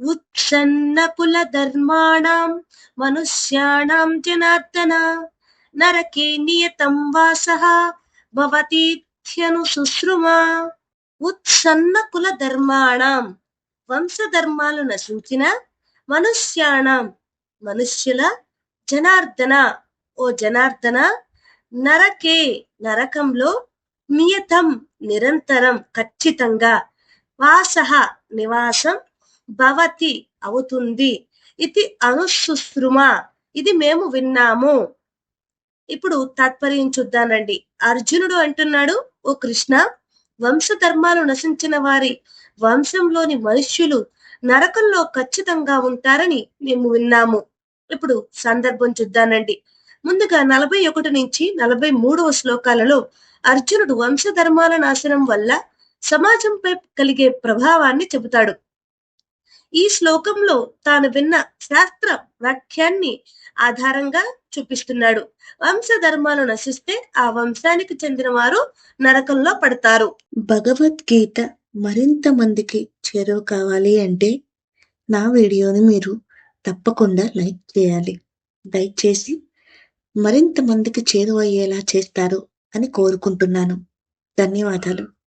ఉత్సన్న కుల ధర్మాణం మనుష్యాణం జనార్దన. నరకే నియతం వాసః భవతీత్యను శుశ్రుమా ఉత్సన్న కుల ధర్మాణం వంశధర్మాలు నశించిన మనుష్యాణం మనుష్యుల జనార్దన. ఓ జనార్దన నరకే నరకంలో నియతం నిరంతరం ఖచ్చితంగా వాసహ నివాసం భవతి అవుతుంది. ఇది అనుశుశ్రుమ. ఇది మేము విన్నాము. ఇప్పుడు తాత్పర్యం చూద్దానండి అర్జునుడు అంటున్నాడు ఓ కృష్ణ వంశధర్మాలు నశించిన వారి వంశంలోని మనుష్యులు నరకంలో ఖచ్చితంగా ఉంటారని మేము విన్నాము. ఇప్పుడు సందర్భం చూద్దానండి ముందుగా నలభై ఒకటి నుంచి నలభై మూడవ శ్లోకాలలో అర్జునుడు వంశధర్మాల నాశనం వల్ల సమాజంపై కలిగే ప్రభావాన్ని చెబుతాడు. ఈ శ్లోకంలో తాను విన్న శాస్త్ర వాక్యాన్ని ఆధారంగా చూపిస్తున్నాడు. వంశ ధర్మాలు నశిస్తే ఆ వంశానికి చెందిన వారు నరకంలో పడతారు. భగవద్గీత మరింత మందికి చేరువ కావాలి అంటే నా వీడియోని మీరు తప్పకుండా లైక్ చేయాలి. లైక్ చేసి మరింత మందికి చేరువయ్యేలా చేస్తారు అని కోరుకుంటున్నాను. ధన్యవాదాలు.